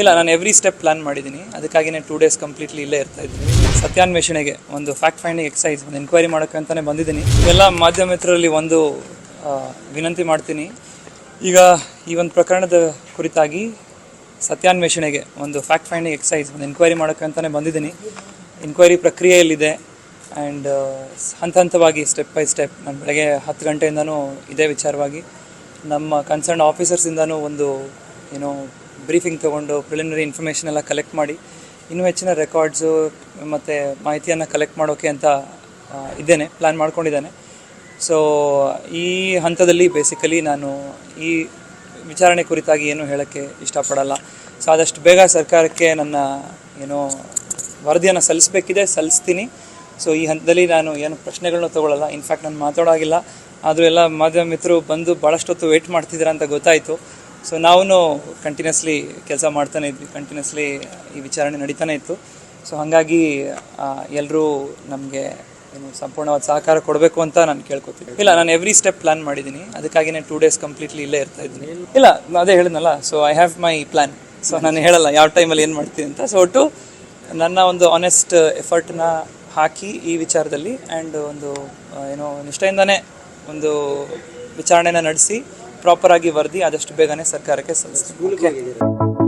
ಇಲ್ಲ, ನಾನು every step plan ಮಾಡಿದ್ದೀನಿ. ಅದಕ್ಕಾಗಿನೇ ಟೂ ಡೇಸ್ ಕಂಪ್ಲೀಟ್ಲಿ ಇಲ್ಲೇ ಇರ್ತಾ ಇದ್ದೀನಿ. ಸತ್ಯಾನ್ವೇಷಣೆಗೆ ಒಂದು ಫ್ಯಾಕ್ಟ್ ಫೈಂಡಿಂಗ್ ಎಕ್ಸೈಸ್ ಒಂದು ಎನ್ಕ್ವೈರಿ ಮಾಡೋಕ್ಕೆ ಅಂತಲೇ ಬಂದಿದ್ದೀನಿ. ಎಲ್ಲ ಮಾಧ್ಯಮ ಮಿತ್ರರಲ್ಲಿ ಒಂದು ವಿನಂತಿ ಮಾಡ್ತೀನಿ. ಈಗ ಈ ಒಂದು ಪ್ರಕರಣದ ಕುರಿತಾಗಿ ಸತ್ಯಾನ್ವೇಷಣೆಗೆ ಒಂದು ಫ್ಯಾಕ್ಟ್ ಫೈಂಡಿಂಗ್ ಎಕ್ಸೈಸ್ ಒಂದು ಎನ್ಕ್ವೈರಿ ಮಾಡೋಕ್ಕೆ ಅಂತಲೇ ಬಂದಿದ್ದೀನಿ. ಎನ್ಕ್ವೈರಿ ಪ್ರಕ್ರಿಯೆಯಲ್ಲಿದೆ. ಆ್ಯಂಡ್ ಹಂತ ಹಂತವಾಗಿ ಸ್ಟೆಪ್ ಬೈ ಸ್ಟೆಪ್ ನಾನು ಬೆಳಗ್ಗೆ ಹತ್ತು ಗಂಟೆಯಿಂದನೂ ಇದೇ ವಿಚಾರವಾಗಿ ನಮ್ಮ ಕನ್ಸರ್ನ್ ಆಫೀಸರ್ಸಿಂದನೂ ಒಂದು, ಏನೋ ಬ್ರೀಫಿಂಗ್ ತೊಗೊಂಡು ಪ್ರಿಲಿಮಿನರಿ ಇನ್ಫಾರ್ಮೇಷನ್ ಎಲ್ಲ ಕಲೆಕ್ಟ್ ಮಾಡಿ, ಇನ್ನೂ ಹೆಚ್ಚಿನ ರೆಕಾರ್ಡ್ಸು ಮತ್ತು ಮಾಹಿತಿಯನ್ನು ಕಲೆಕ್ಟ್ ಮಾಡೋಕ್ಕೆ ಅಂತ ಇದ್ದೇನೆ ಪ್ಲ್ಯಾನ್ ಮಾಡ್ಕೊಂಡಿದ್ದೇನೆ. ಸೊ ಈ ಹಂತದಲ್ಲಿ ಬೇಸಿಕಲಿ ನಾನು ಈ ವಿಚಾರಣೆ ಕುರಿತಾಗಿ ಏನು ಹೇಳೋಕ್ಕೆ ಇಷ್ಟಪಡಲ್ಲ. ಸೊ ಆದಷ್ಟು ಬೇಗ ಸರ್ಕಾರಕ್ಕೆ ನನ್ನ, ಏನೋ, ವರದಿಯನ್ನು ಸಲ್ಲಿಸಬೇಕಿದೆ, ಸಲ್ಲಿಸ್ತೀನಿ. ಸೊ ಈ ಹಂತದಲ್ಲಿ ನಾನು ಏನು ಪ್ರಶ್ನೆಗಳನ್ನ ತೊಗೊಳ್ಳಲ್ಲ ಇನ್ಫ್ಯಾಕ್ಟ್ ನಾನು ಮಾತಾಡೋಗಿಲ್ಲ. ಆದರೂ ಎಲ್ಲ ಮಾಧ್ಯಮ ಮಿತ್ರರು ಬಂದು ಭಾಳಷ್ಟೊತ್ತು ವೆಯ್ಟ್ ಮಾಡ್ತಿದ್ದೀರಾ ಅಂತ ಗೊತ್ತಾಯಿತು. ಸೊ ನಾವು ಕಂಟಿನ್ಯೂಸ್ಲಿ ಕೆಲಸ ಮಾಡ್ತಾನೆ ಇದ್ವಿ. ಕಂಟಿನ್ಯೂಸ್ಲಿ ಈ ವಿಚಾರಣೆ ನಡೀತಾನೆ ಇತ್ತು. ಸೊ ಹಾಗಾಗಿ ಎಲ್ಲರೂ ನಮಗೆ ಏನು ಸಂಪೂರ್ಣವಾದ ಸಹಕಾರ ಕೊಡಬೇಕು ಅಂತ ನಾನು ಕೇಳ್ಕೊತೀನಿ ಇಲ್ಲ, ನಾನು ಎವ್ರಿ ಸ್ಟೆಪ್ ಪ್ಲಾನ್ ಮಾಡಿದ್ದೀನಿ. ಅದಕ್ಕಾಗಿನೇ ಟೂ ಡೇಸ್ ಕಂಪ್ಲೀಟ್ಲಿ ಇಲ್ಲೇ ಇರ್ತಾ ಇದ್ದೀನಿ. ಇಲ್ಲ, ಅದೇ ಹೇಳಿದ್ನಲ್ಲ so I have my plan so ನಾನು ಹೇಳಲ್ಲ, ಯಾವ ಟೈಮಲ್ಲಿ ಏನು ಮಾಡ್ತೀನಿ ಅಂತ. ಸೊ ಒಟ್ಟು ನನ್ನ ಒಂದು ಆನೆಸ್ಟ್ ಎಫರ್ಟ್ನ ಹಾಕಿ ಈ ವಿಚಾರದಲ್ಲಿ ಆ್ಯಂಡ್ ಒಂದು ಏನೋ ನಿಷ್ಠೆಯಿಂದನೇ ಒಂದು ವಿಚಾರಣೆನ ನಡೆಸಿ ಪ್ರಾಪರಾಗಿ ವರದಿ ಆದಷ್ಟು ಬೇಗನೆ ಸರ್ಕಾರಕ್ಕೆ ಸಲ್ಲಿಸ್ತೀನಿ